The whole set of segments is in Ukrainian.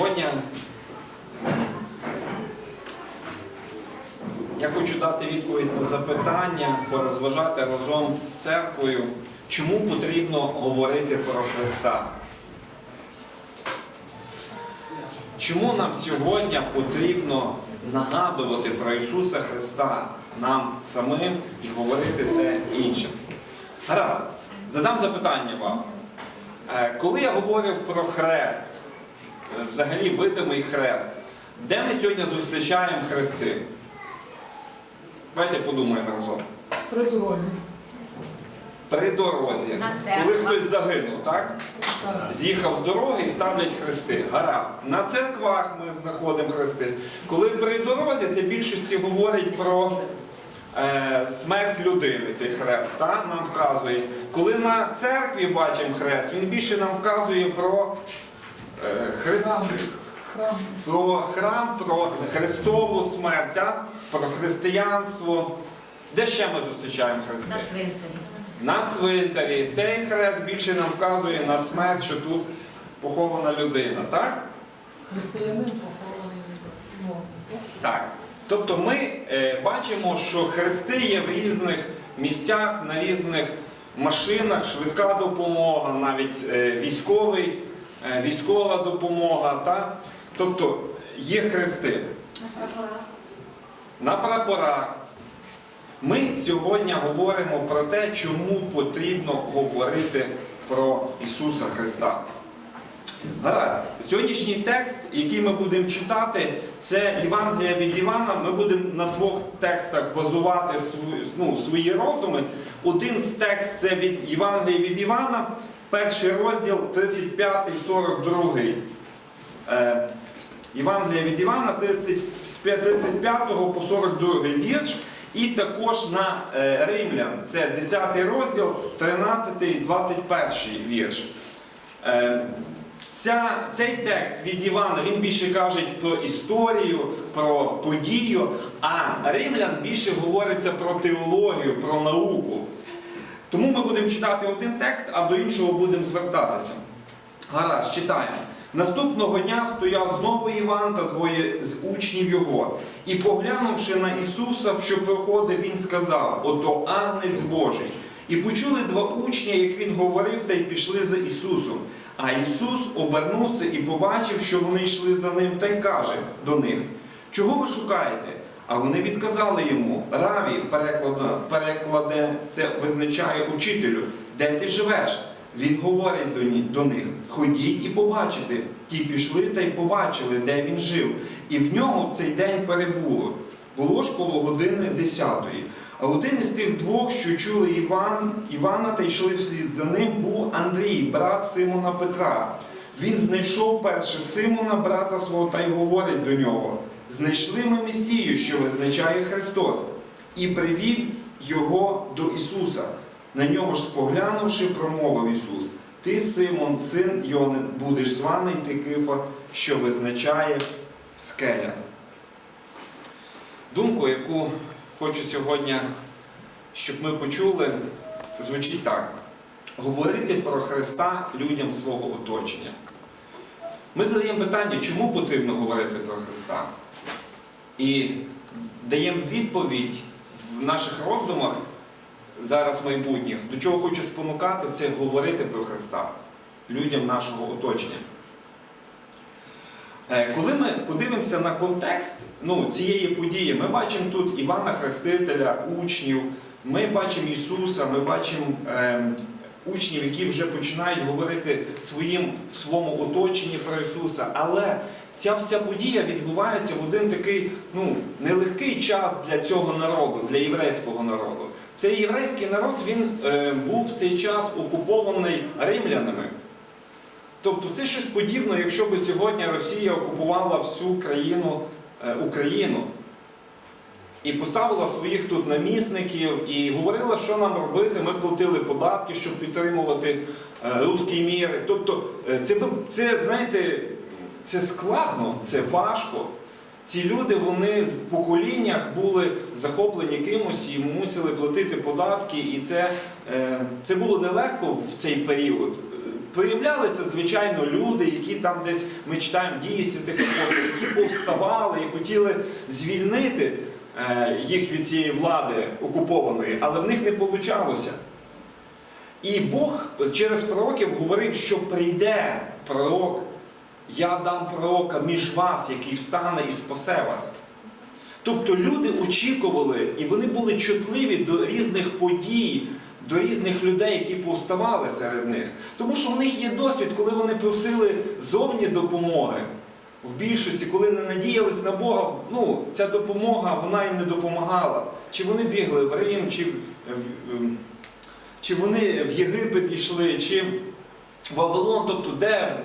Сьогодні я хочу дати відповідь на запитання, порозважати разом з церквою, чому потрібно говорити про Христа. Чому нам сьогодні потрібно нагадувати про Ісуса Христа нам самим і говорити це іншим? Гаразд, задам запитання вам. Е, Коли я говорив про хрест, взагалі видимий хрест, де ми сьогодні зустрічаємо хрести? Давайте подумаємо разом. При дорозі. При дорозі, коли хтось загинув, так? З'їхав з дороги і ставлять хрести. Гаразд. На церквах ми знаходимо хрести. Коли при дорозі, це більшості говорить про е, смерть людини, цей хрест, та, нам вказує. Коли на церкві бачимо хрест, він більше нам вказує про е. Храм. Храм. Про храм, про Христову смерть, та? про християнство. Де ще ми зустрічаємо хрести? На цвинтарі. На цвинтарі цей хрест більше нам вказує на смерть, що тут похована людина, так? Християнин похований. Так. Тобто ми е, бачимо, що хрести є в різних місцях, на різних машинах, швидка допомога, навіть е, військовий, військова допомога. Так? Тобто є хрести. На прапорах. Ми сьогодні говоримо про те, чому потрібно говорити про Ісуса Христа. Гаразд, сьогоднішній текст, який ми будемо читати, це Євангелія від Івана. Ми будемо на двох текстах базувати свої, ну, свої роздуми. Один з текст це від Євангелія від Івана, перший розділ 35-42. Е, Євангелія від Івана 30, з 35 по 42 вірш. І також на е, Римлян, це 10 розділ, 13, 21 вірш. Е, Ця, цей текст від Івана він більше каже про історію, про подію, а римлян більше говориться про теологію, про науку. Тому ми будемо читати один текст, а до іншого будемо звертатися. Гаразд, читаємо. Наступного дня стояв знову Іван та двоє з учнів його. І поглянувши на Ісуса, що проходив, він сказав: Ото агнець Божий. І почули два учні, як він говорив, та й пішли за Ісусом. А Ісус обернувся і побачив, що вони йшли за ним, та й каже до них: Чого ви шукаєте? А вони відказали йому: Раві, перекладе, це визначає учителю, де ти живеш? Він говорить до них: ходіть і побачите. Ті пішли та й побачили, де він жив. І в нього цей день перебуло. Було ж коло години десятої. А один із тих двох, що чули Іван, Івана та йшли вслід за ним, був Андрій, брат Симона Петра. Він знайшов перше Симона, брата свого, та й говорить до нього: знайшли ми Месію, що визначає Христос, і привів його до Ісуса. На нього ж споглянувши, промовив Ісус: Ти, Симон, син Йонин, будеш званий ти Кифа, що визначає скеля. Думку, яку хочу сьогодні, щоб ми почули, звучить так: говорити про Христа людям свого оточення. Ми задаємо питання, чому потрібно говорити про Христа? І даємо відповідь в наших роздумах зараз майбутніх, до чого хочу спонукати, це говорити про Христа людям нашого оточення. Е, Коли ми подивимося на контекст ну, цієї події, ми бачимо тут Івана Хрестителя, учнів, ми бачимо Ісуса, ми бачимо ем, учнів, які вже починають говорити своїм, в своєму оточенні про Ісуса. Але ця вся подія відбувається в один такий ну, нелегкий час для цього народу, для єврейського народу. Цей єврейський народ він е, був в цей час окупований римлянами. Тобто це щось подібне, якщо би сьогодні Росія окупувала всю країну е, Україну і поставила своїх тут намісників і говорила, що нам робити. Ми платили податки, щоб підтримувати е, руський мір. Тобто, е, це, це, знаєте, це складно, це важко. Ці люди вони в поколіннях були захоплені кимось і мусили платити податки, і це, е, це було нелегко в цей період. Появлялися, звичайно, люди, які там десь ми читаємо дії святих апостолів, які повставали і хотіли звільнити е, їх від цієї влади окупованої, але в них не вийшло. І Бог через пророків говорив, що прийде пророк, я дам пророка між вас, який встане і спасе вас. Тобто люди очікували, і вони були чутливі до різних подій, до різних людей, які повставали серед них. Тому що в них є досвід, коли вони просили зовні допомоги. В більшості, коли не надіялись на Бога, ну, ця допомога вона їм не допомагала. Чи вони бігли в Рим, чи, ем, чи вони в Єгипет йшли, чи в Вавилон, тобто де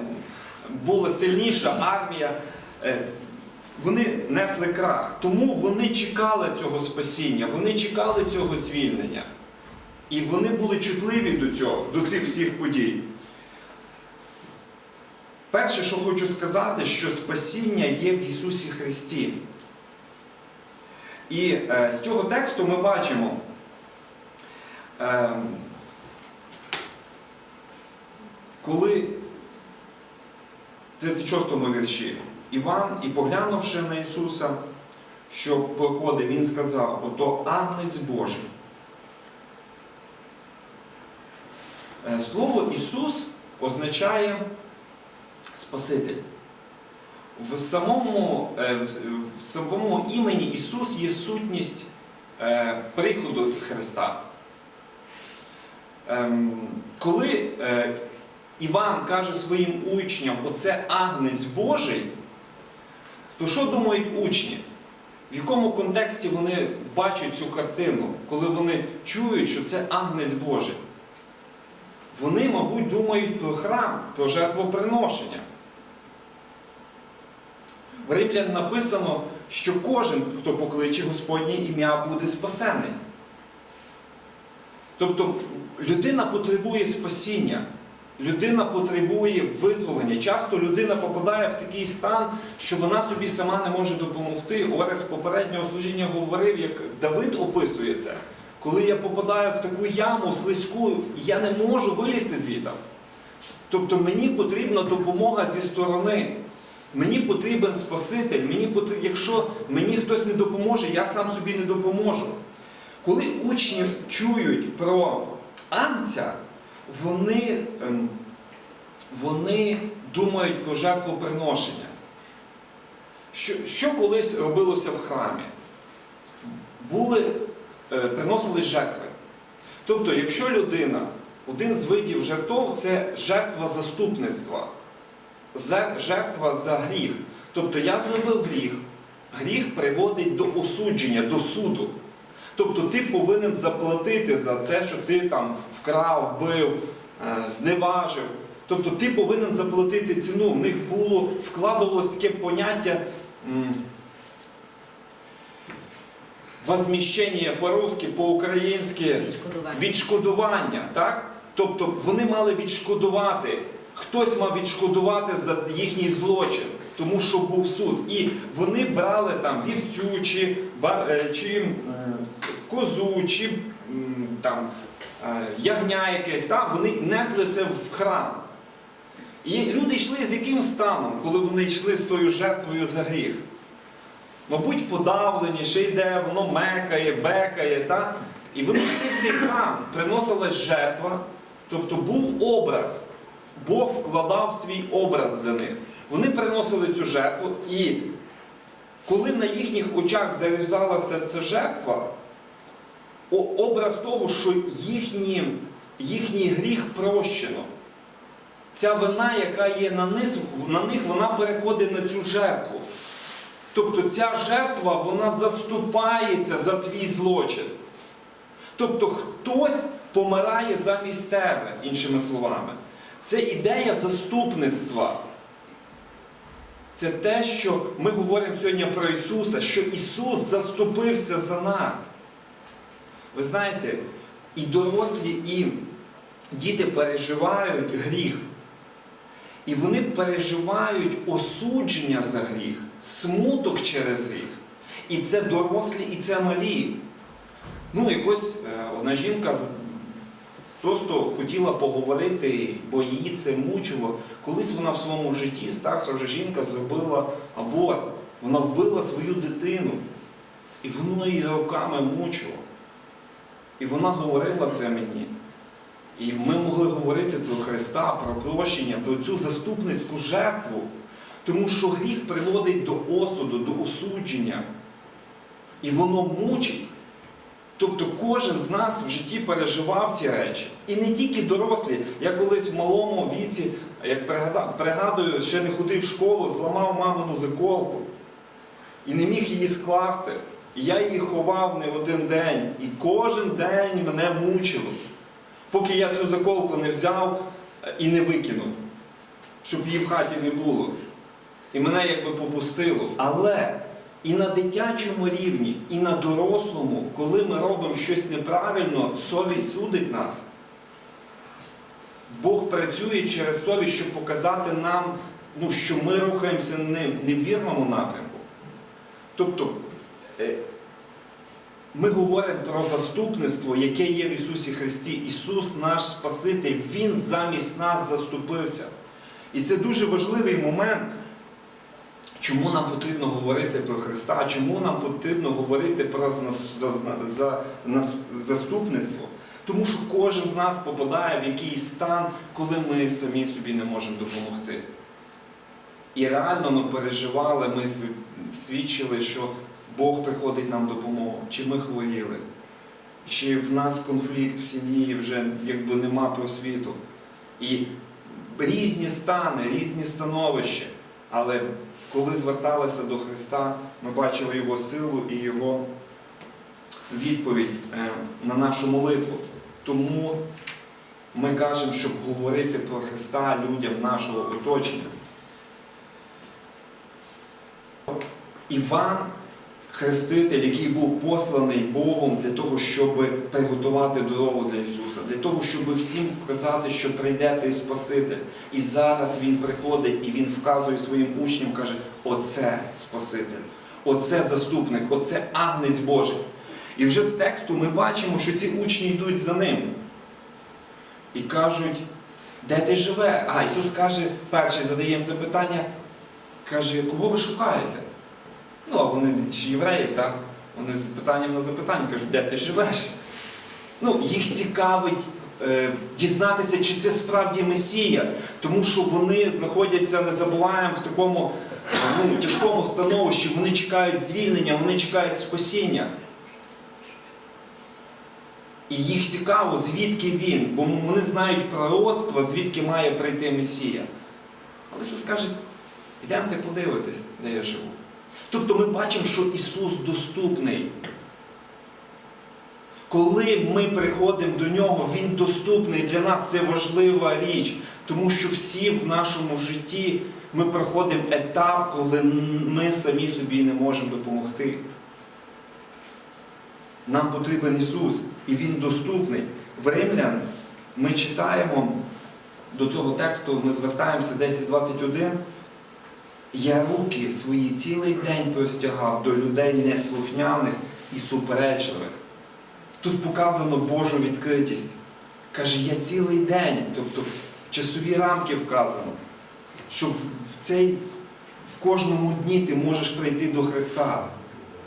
була сильніша армія. Е, вони несли крах. Тому вони чекали цього спасіння, вони чекали цього звільнення. І вони були чутливі до цього, до цих всіх подій. Перше, що хочу сказати, що спасіння є в Ісусі Христі. І е, з цього тексту ми бачимо. Е, коли в 36 вірші Іван, і поглянувши на Ісуса, що походив, Він сказав, ото агнець Божий. Е, Слово Ісус означає Спаситель. В самому, е, в- самому імені Ісус є сутність е, приходу Христа. Ем, Коли Іван каже своїм учням, оце агнець Божий, то що думають учні? В якому контексті вони бачать цю картину, коли вони чують, що це агнець Божий? Вони, мабуть, думають про храм, про жертвоприношення. В Римлян написано, що кожен, хто покличе Господнє ім'я, буде спасений. Тобто людина потребує спасіння, людина потребує визволення. Часто людина попадає в такий стан, що вона собі сама не може допомогти. Орес попереднього служіння говорив, як Давид описує це. Коли я попадаю в таку яму слизьку, я не можу вилізти звідти. Тобто мені потрібна допомога зі сторони. Мені потрібен Спаситель, мені потр- якщо мені хтось не допоможе, я сам собі не допоможу. Коли учні чують про Агнця, вони, ем, вони думають про жертвоприношення. Що, що колись робилося в храмі? Були, е, приносили жертви. Тобто, якщо людина, один з видів жертв це жертва заступництва, за- жертва за гріх. Тобто я зробив гріх, гріх приводить до осудження, до суду. Тобто ти повинен заплатити за це, що ти там вкрав, вбив, е, зневажив. Тобто ти повинен заплатити ціну. В них було вкладувалось таке поняття возміщення по-русски, по-українськи Відшкодування. відшкодування. Так? Тобто вони мали відшкодувати. Хтось мав відшкодувати за їхній злочин, тому що був суд. І вони брали там вівцю, чи, е, чи м, козу, чи там, е, ягня якесь, так? вони несли це в храм. І люди йшли з яким станом, коли вони йшли з тою жертвою за гріх? Мабуть, подавлені, ще йде, воно мекає, бекає, так? І вони йшли в цей храм, приносилась жертва, тобто був образ. Бог вкладав свій образ для них. Вони приносили цю жертву, і коли на їхніх очах зарізалася ця жертва, образ того, що їхні, їхній гріх прощено. Ця вина, яка є на, низ, на них, вона переходить на цю жертву. Тобто ця жертва, вона заступається за твій злочин. Тобто хтось помирає замість тебе, іншими словами. Це ідея заступництва. Це те, що ми говоримо сьогодні про Ісуса, що Ісус заступився за нас. Ви знаєте, і дорослі, і діти переживають гріх. І вони переживають осудження за гріх, смуток через гріх. І це дорослі, і це малі. Ну, якось е, одна жінка просто хотіла поговорити, бо її це мучило. Колись вона в своєму житті, старша вже жінка, зробила аборт. Вона вбила свою дитину. І воно її роками мучило. І вона говорила це мені. І ми могли говорити про Христа, про прощення, про цю заступницьку жертву. Тому що гріх приводить до осуду, до осудження. І воно мучить. Тобто кожен з нас в житті переживав ці речі. І не тільки дорослі. Я колись в малому віці, як пригадую, ще не ходив в школу, зламав мамину заколку і не міг її скласти. Я її ховав не один день. І кожен день мене мучило. Поки я цю заколку не взяв е, і не викинув, щоб її в хаті не було. І мене якби попустило. Але і на дитячому рівні, і на дорослому, коли ми робимо щось неправильно, совість судить нас. Бог працює через совість, щоб показати нам, ну, що ми рухаємося не, в вірному напрямку. Тобто, ми говоримо про заступництво, яке є в Ісусі Христі. Ісус наш Спаситель, Він замість нас заступився. І це дуже важливий момент. Чому нам потрібно говорити про Христа? Чому нам потрібно говорити про заступництво? Тому що кожен з нас попадає в якийсь стан, коли ми самі собі не можемо допомогти. І реально ми переживали, ми свідчили, що Бог приходить нам допомогу, чи ми хворіли, чи в нас конфлікт в сім'ї вже якби нема просвіту. І різні стани, різні становища. Але коли зверталися до Христа, ми бачили Його силу і Його відповідь е, на нашу молитву. Тому ми кажемо, щоб говорити про Христа людям нашого оточення. Іван, хреститель, який був посланий Богом для того, щоб приготувати дорогу для Ісуса, для того, щоб всім показати, що прийде цей Спаситель. І зараз Він приходить і Він вказує своїм учням, каже: Оце Спаситель, оце заступник, оце агнець Божий. І вже з тексту ми бачимо, що ці учні йдуть за ним. І кажуть, де ти живе? А Ісус каже, перший задає їм запитання, каже, кого ви шукаєте? Ну, а вони ж євреї, так? Вони з питанням на запитання кажуть, де ти живеш? Ну, їх цікавить е, дізнатися, чи це справді Месія, тому що вони знаходяться, не забуваємо, в такому ну, тяжкому становищі, вони чекають звільнення, вони чекають спасіння. І їх цікаво, звідки він, бо вони знають пророцтво, звідки має прийти Месія. Але Ісус каже, йдемте подивитись, де я живу. Тобто ми бачимо, що Ісус доступний. Коли ми приходимо до Нього, Він доступний для нас це важлива річ, тому що всі в нашому житті ми проходимо етап, коли ми самі собі не можемо допомогти. Нам потрібен Ісус, і Він доступний. В Римлян ми читаємо до цього тексту, ми звертаємося 10.21. Я руки свої цілий день простягав до людей неслухняних і суперечливих. Тут показано Божу відкритість. Каже, я цілий день, тобто в часові рамки вказано, що в цей, в кожному дні ти можеш прийти до Христа.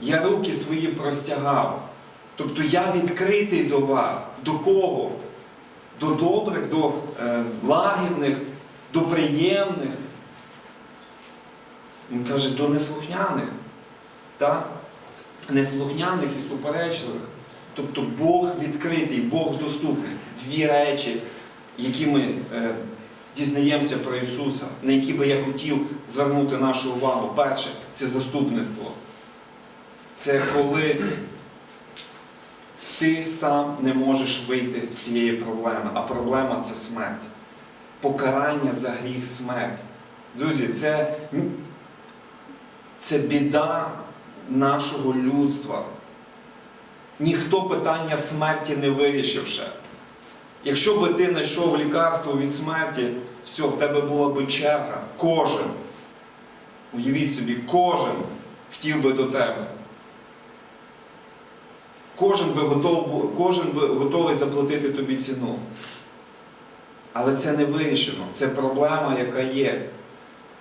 Я руки свої простягав. Тобто я відкритий до вас. До кого? До добрих, до е, лагідних, до приємних. Він каже, до неслухняних. Так? Неслухняних і суперечливих. Тобто Бог відкритий, Бог доступний. Дві речі, які ми е, дізнаємося про Ісуса, на які би я хотів звернути нашу увагу. Перше це заступництво. Це коли ти сам не можеш вийти з цієї проблеми, а проблема це смерть. Покарання за гріх смерть. Друзі, це, це біда нашого людства. Ніхто питання смерті не вирішив ще. Якщо би ти знайшов лікарство від смерті, все, в тебе була би черга. Кожен. Уявіть собі, кожен хотів би до тебе. Кожен би, готов, кожен би готовий заплатити тобі ціну. Але це не вирішено. Це проблема, яка є.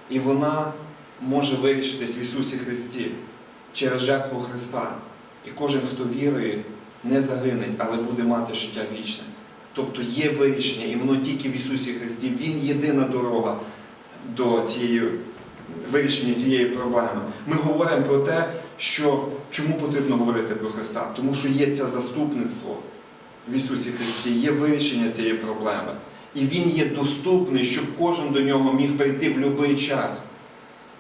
І вона може вирішитись в Ісусі Христі через жертву Христа. І кожен, хто вірує, не загине, але буде мати життя вічне. Тобто є вирішення, і воно тільки в Ісусі Христі. Він єдина дорога до цієї вирішення цієї проблеми. Ми говоримо про те, що чому потрібно говорити про Христа? Тому що є це заступництво в Ісусі Христі, є вирішення цієї проблеми. І Він є доступний, щоб кожен до нього міг прийти в будь-який час.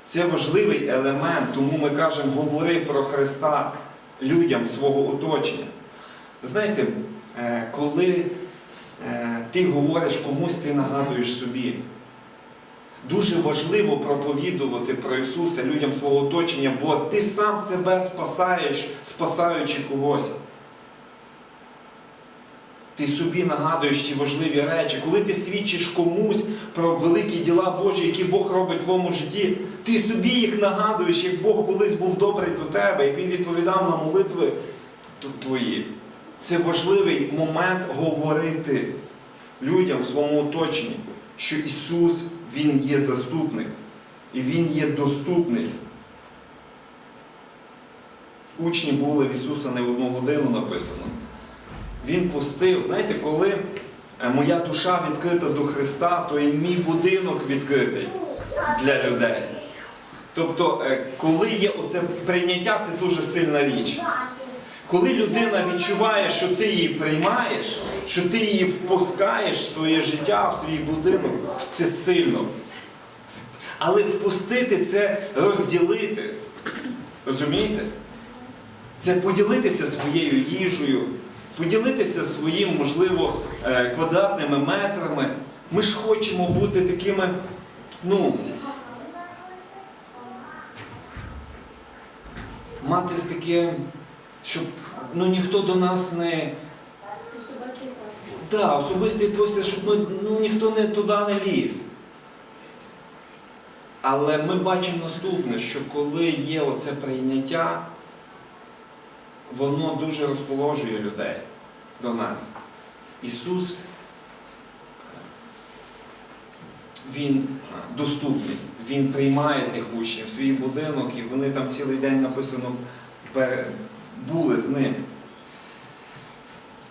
Це важливий елемент, тому ми кажемо, говори про Христа людям свого оточення. Знаєте, е, коли е, ти говориш комусь, ти нагадуєш собі. Дуже важливо проповідувати про Ісуса людям свого оточення, бо ти сам себе спасаєш, спасаючи когось. Ти собі нагадуєш ті важливі речі. Коли ти свідчиш комусь про великі діла Божі, які Бог робить в твоєму житті, ти собі їх нагадуєш, як Бог колись був добрий до тебе, як Він відповідав на молитви твої. Це важливий момент говорити людям в своєму оточенні, що Ісус, Він є заступник і Він є доступний. Учні були в Ісуса не одну годину написано. Він пустив, знаєте, коли е, моя душа відкрита до Христа, то і мій будинок відкритий для людей. Тобто, е, коли є оце прийняття, це дуже сильна річ. Коли людина відчуває, що ти її приймаєш, що ти її впускаєш в своє життя, в свій будинок, це сильно. Але впустити це розділити. Розумієте? Це поділитися своєю їжею, поділитися своїм, можливо, е, квадратними метрами. Ми ж хочемо бути такими, ну, мати таке, щоб ну, ніхто до нас не. Особистий простір. Да, особистий простір, щоб ми, ну, ніхто не туди не ліз. Але ми бачимо наступне, що коли є оце прийняття, воно дуже розположує людей до нас. Ісус, Він доступний, Він приймає тих учнів в свій будинок, і вони там цілий день написано були з ним.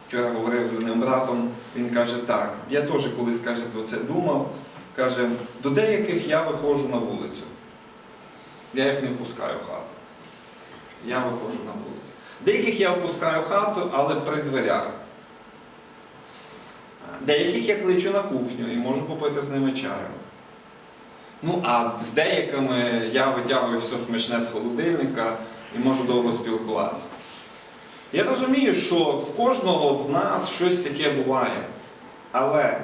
Вчора говорив з одним братом, він каже так. Я теж колись каже, про це думав. Каже, до деяких я виходжу на вулицю. Я їх не впускаю в хату. Я виходжу на вулицю. Деяких я впускаю в хату, але при дверях. Деяких я кличу на кухню і можу попити з ними чаю. Ну, а з деякими я витягую все смачне з холодильника і можу довго спілкуватися. Я розумію, що в кожного в нас щось таке буває. Але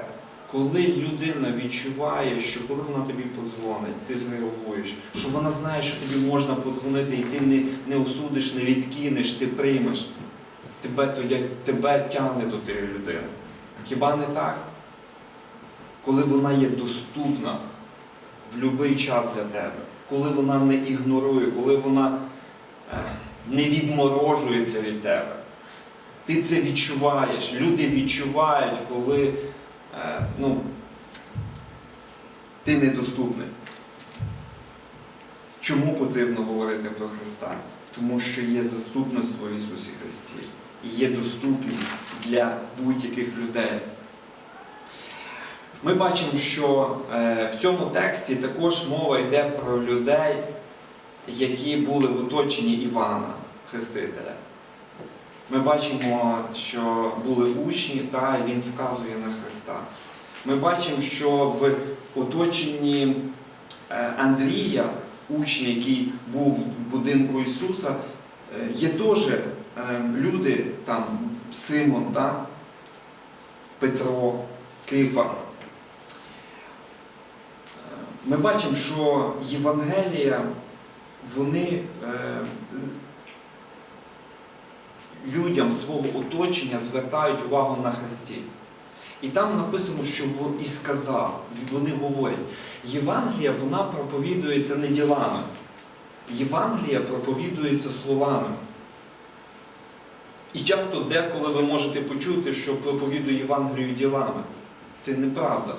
коли людина відчуває, що коли вона тобі подзвонить, ти зреагуєш, що вона знає, що тобі можна подзвонити, і ти не, не осудиш, не відкинеш, ти приймеш, тебе, то, тебе тягне до тієї людини. Хіба не так? Коли вона є доступна в будь-який час для тебе, коли вона не ігнорує, коли вона е, не відморожується від тебе. Ти це відчуваєш. Люди відчувають, коли ну, ти недоступний. Чому потрібно говорити про Христа? Тому що є заступництво в Ісусі Христі. І є доступність для будь-яких людей. Ми бачимо, що е, в цьому тексті також мова йде про людей, які були в оточенні Івана Хрестителя. Ми бачимо, що були учні, та він вказує на Христа. Ми бачимо, що в оточенні е, Андрія, учня, який був в будинку Ісуса, е, є теж е, люди, там Симон, та? Петро, Кифа. Ми бачимо, що Євангелія, вони людям свого оточення звертають увагу на Христі. І там написано, що во- і сказав, вони говорять, Євангелія вона проповідується не ділами. Євангелія проповідується словами. І часто деколи ви можете почути, що проповідує Євангелію ділами. Це неправда.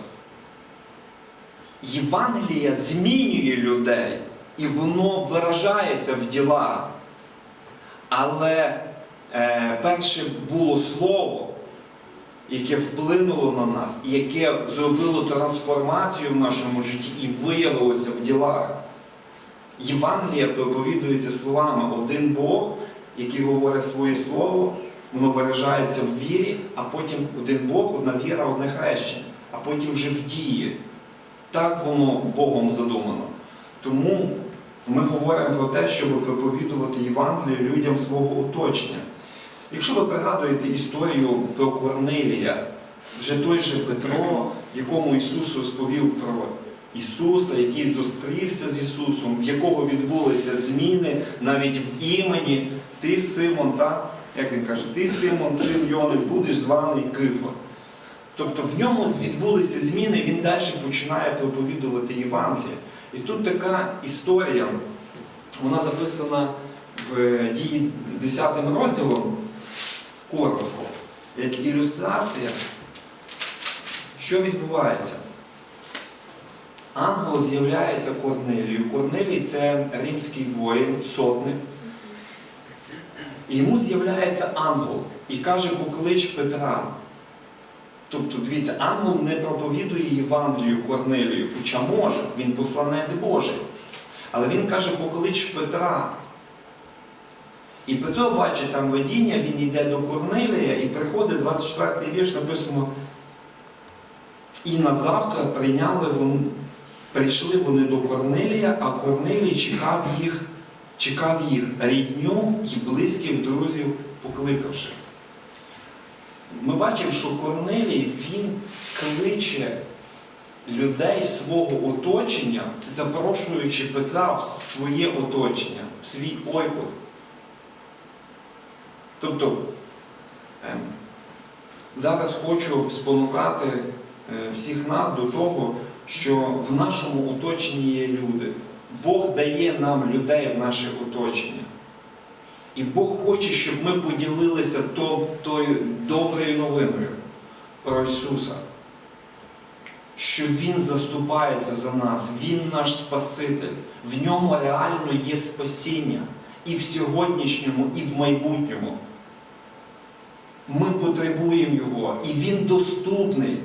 Євангелія змінює людей, і воно виражається в ділах. Але е, перше було слово, яке вплинуло на нас, яке зробило трансформацію в нашому житті і виявилося в ділах. Євангелія проповідується словами один Бог, який говорить своє слово, воно виражається в вірі, а потім один Бог, одна віра, одне хрещення, а потім вже в дії. Так воно Богом задумано. Тому ми говоримо про те, щоб проповідувати Євангелію людям свого оточення. Якщо ви пригадуєте історію про Корнилія, вже той же Петро, якому Ісус розповів про Ісуса, який зустрівся з Ісусом, в якого відбулися зміни навіть в імені, ти Симон, та, як він каже, ти Симон, син Йони, будеш званий Кифа. Тобто в ньому відбулися зміни, він далі починає проповідувати Євангеліє. І тут така історія, вона записана в дії 10 розділом, коротко, як ілюстрація, що відбувається. Ангел з'являється Корнелію. Корнелій це римський воїн, сотник. І йому з'являється ангел і каже, поклич Петра. Тобто, дивіться, ангел не проповідує Євангелію Корнелію, хоча може, він посланець Божий. Але він каже, поклич Петра. І Петро бачить там видіння, він йде до Корнелія і приходить 24 й вірш, написано. І на завтра прийняли вони, прийшли вони до Корнелія, а Корнелій чекав їх, чекав їх рідню і близьких друзів покликавши. Ми бачимо, що Корнелій він кличе людей свого оточення, запрошуючи Петра в своє оточення, в свій ойкос. Тобто ем, зараз хочу спонукати е, всіх нас до того, що в нашому оточенні є люди. Бог дає нам людей в наше оточення. І Бог хоче, щоб ми поділилися то- тою доброю новиною про Ісуса. Що Він заступається за нас, Він наш Спаситель, в ньому реально є спасіння і в сьогоднішньому, і в майбутньому. Ми потребуємо Його, і Він доступний.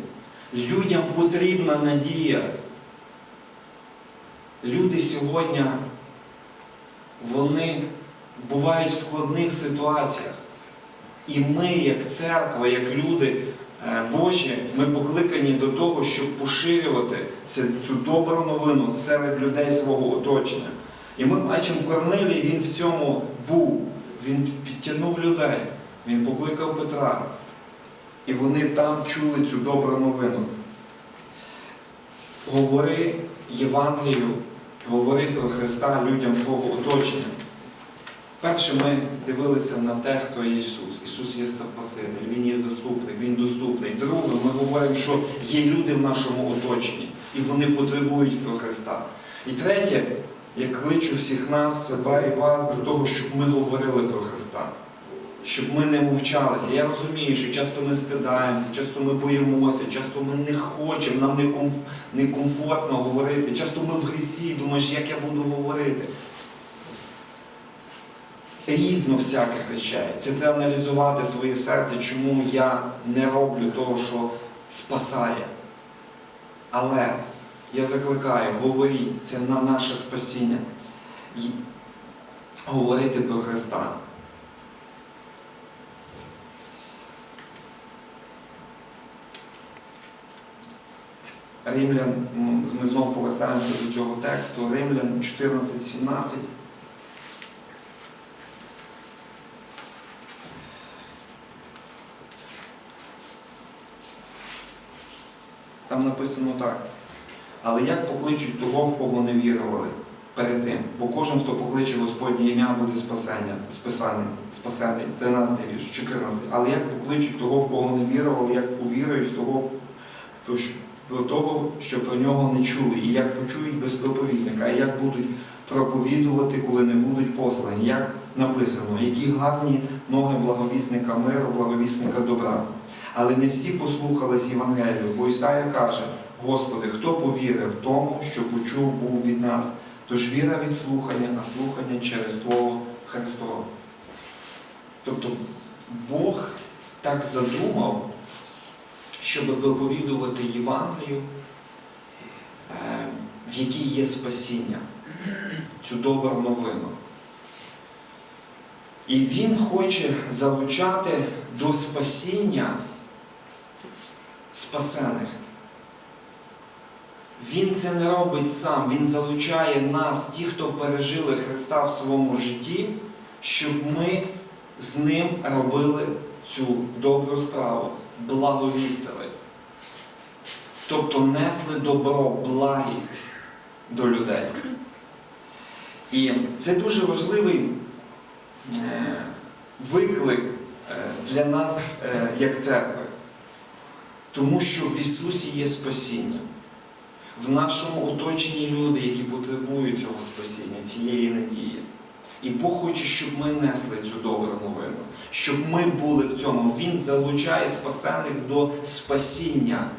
Людям потрібна надія. Люди сьогодні, вони бувають в складних ситуаціях. І ми, як церква, як люди е, Божі, ми покликані до того, щоб поширювати цю, добру новину серед людей свого оточення. І ми бачимо Корнелій, він в цьому був. Він підтягнув людей, він покликав Петра. І вони там чули цю добру новину. Говори Євангелію, говори про Христа людям свого оточення. Перше, ми дивилися на те, хто є Ісус. Ісус є Спаситель, Він є заступник, Він доступний. Друге, ми говоримо, що є люди в нашому оточенні, і вони потребують про Христа. І третє, я кличу всіх нас, себе і вас до того, щоб ми говорили про Христа. Щоб ми не мовчалися. Я розумію, що часто ми стидаємося, часто ми боїмося, часто ми не хочемо, нам не комф- некомфортно говорити. Часто ми в грісі, думаєш, як я буду говорити різно всяких речей. Це треба аналізувати своє серце, чому я не роблю того, що спасає. Але я закликаю, говоріть, це на наше спасіння. Говорити про Христа. Римлян, ми знову повертаємося до цього тексту. Римлян 14.17. Там написано так. Але як покличуть того, в кого не вірували перед тим? Бо кожен, хто покличе Господнє ім'я, буде спасення, спасений, спасений. 13 вірш, 14. Але як покличуть того, в кого не вірували, як увірують того, то про того, що про нього не чули, і як почують без проповідника, і як будуть проповідувати, коли не будуть послані, як написано, які гарні ноги благовісника миру, благовісника добра. Але не всі послухались Євангелію, бо Ісая каже, Господи, хто повірив тому, що почув був від нас? Тож віра від слухання, а слухання через Слово Христове. Тобто Бог так задумав, щоб проповідувати Євангелію, е, в якій є спасіння, цю добру новину. І Він хоче залучати до спасіння спасених. Він це не робить сам, Він залучає нас, ті, хто пережили Христа в своєму житті, щоб ми з ним робили цю добру справу, благовістили. Тобто несли добро, благість до людей. І це дуже важливий е, виклик е, для нас е, як церкви, тому що в Ісусі є спасіння. В нашому оточенні люди, які потребують цього спасіння, цієї надії. І Бог хоче, щоб ми несли цю добру новину, щоб ми були в цьому. Він залучає спасених до спасіння.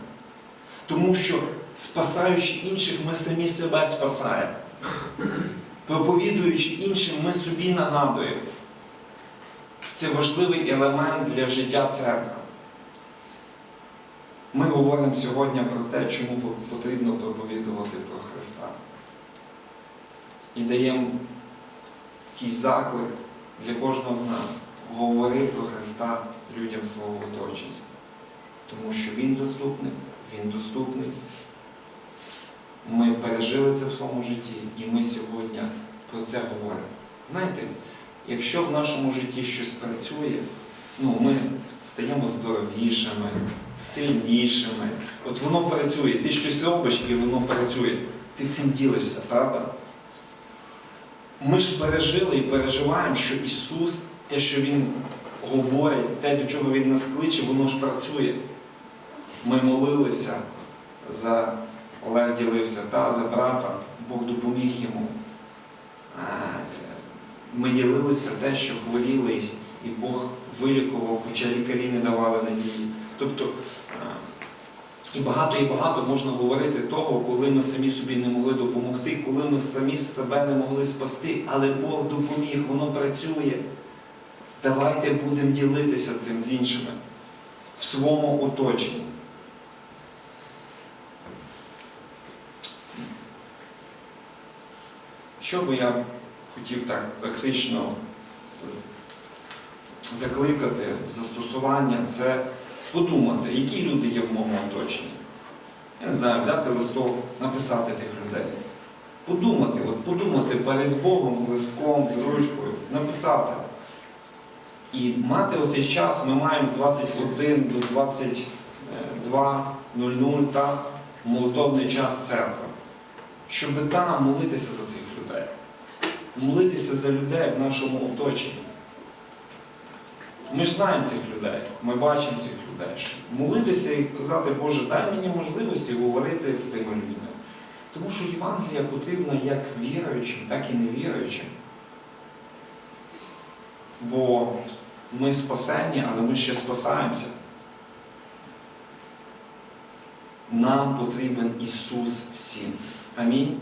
Тому що, спасаючи інших, ми самі себе спасаємо. Проповідуючи іншим, ми собі нагадуємо. Це важливий елемент для життя церкви. Ми говоримо сьогодні про те, чому потрібно проповідувати про Христа. І даємо такий заклик для кожного з нас. Говори про Христа людям свого оточення. Тому що Він заступник, Він доступний. Ми пережили це в своєму житті, і ми сьогодні про це говоримо. Знаєте, якщо в нашому житті щось працює, ну, ми стаємо здоровішими, сильнішими. От воно працює. Ти щось робиш і воно працює. Ти цим ділишся, правда? Ми ж пережили і переживаємо, що Ісус, те, що Він говорить, те, до чого Він нас кличе, воно ж працює. Ми молилися за Олег ділився та за брата, Бог допоміг йому. Ми ділилися те, що хворіли, і Бог вилікував, хоча лікарі не давали надії. Тобто і багато і багато можна говорити того, коли ми самі собі не могли допомогти, коли ми самі себе не могли спасти, але Бог допоміг, воно працює. Давайте будемо ділитися цим з іншими в своєму оточенні. Що би я хотів так практично закликати застосування, це подумати, які люди є в моєму оточенні. Я не знаю, взяти листок, написати тих людей. Подумати, от подумати перед Богом, листком, з ручкою, написати. І мати оцей час ми маємо з 21 до 22.00 та молитовний час церкви, щоб там молитися за цих людей, молитися за людей в нашому оточенні. Ми ж знаємо цих людей, ми бачимо цих людей. Молитися і казати, Боже, дай мені можливості говорити з тими людьми. Тому що Євангелія потрібна як віруючим, так і невіруючим. Бо ми спасені, але ми ще спасаємося. Нам потрібен Ісус всім. Амінь.